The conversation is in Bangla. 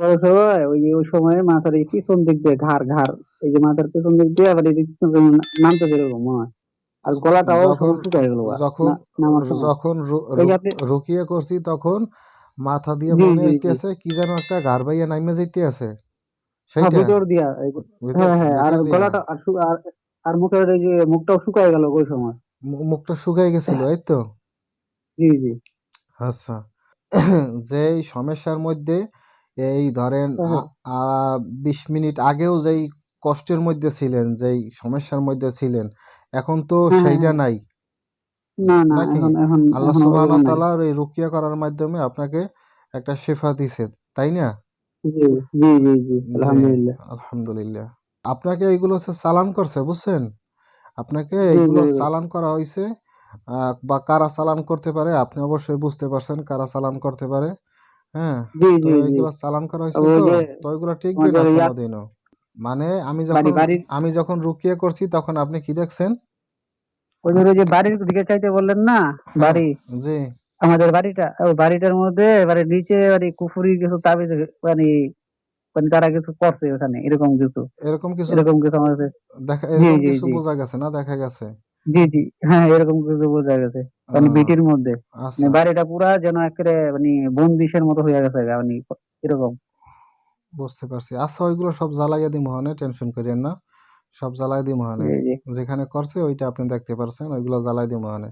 ওই ওই সময় মাথার এই পিছন দিক দিয়ে ঘাড় ঘাড় এই যে মাথার পিছন দিক দিয়ে আবার নামতে যেরকম মনে হয়। আর গলাটাও শুকায় গেল যখন যখন রুকিয়া করছি তখন মাথা দিয়ে মনে। হইতেছে কি যেন একটা গার বাইয়া নাইমে যাইতে আছে হ্যাঁ, সেইটা? ভিতর দিয়া হ্যাঁ হ্যাঁ আর গলাটা আর আর মুখের এই যে মুখটাও শুকায় গেল ওই সময়। মুখটা শুকাই গেছিল এই তো? জি জি। আচ্ছা। যে সমস্যার মধ্যে এই ধরেন হ্যাঁ। বিশ মিনিট আগেও যেই কষ্টের মধ্যে ছিলেন যেই সমস্যার মধ্যে ছিলেন এখন তো হ্যাঁ, সেইটা হ্যাঁ। নাই না না নাকি? এখন এখন আল্লাহ এখন সুবহানাহু ওগুলো নাই। তাআলার এই রুকিয়া করার মাধ্যমে আপনাকে একটা শেফা দিছে তাই না জি জি জি জি আলহামদুলিল্লাহ আলহামদুলিল্লাহ আপনাকে এইগুলো হচ্ছে চালান করছে বুঝছেন আপনাকে জি, এইগুলো জি। চালান করা হয়েছে আহ, বা কারা চালান করতে পারে আপনি অবশ্যই বুঝতে পারছেন কারা চালান করতে পারে হ্যাঁ? জি তো জি জি। এইগুলো চালান করা হয়েছে ওই তো? যে তো ওইগুলো টিকবে না আমাদের ইয়া- কোনোদিনও। মানে আমি বাড়ি যখন বাড়ির আমি যখন রুকিয়া করছি তখন আপনি কি দেখছেন? ওই যে যে বাড়ির দিকে চাইতে বললেন না? বাড়ি। জি। আমাদের বাড়িটা ওই বাড়িটার মধ্যে এবারে নিচে মানে কুফুরি কিছু তাবিজ মানে মানে তারা কিছু করছে ওখানে এরকম কিছু। এরকম কিছু এরকম কিছু আমাদের দেখা জি, এরকম জি, কিছু জি। বোঝা গেছে না? দেখা গেছে। জি জি। হ্যাঁ এরকম কিছু বোঝা গেছে। মানে আহ, বিটির মধ্যে। আচ্ছা। মানে বাড়িটা পুরা যেন একেবারে মানে বন্দিশের মতো হয়ে গেছে গা, মানে এরকম। বুঝতে পারছি। আচ্ছা ওইগুলো সব জ্বালাইয়া দিই মহানে টেনশন করিয়েন না। সব জ্বালাই দিই মহানে। জি জি। যেখানে করছে ওইটা আপনি দেখতে পারছেন ওইগুলো জ্বালাই দিই মহানে।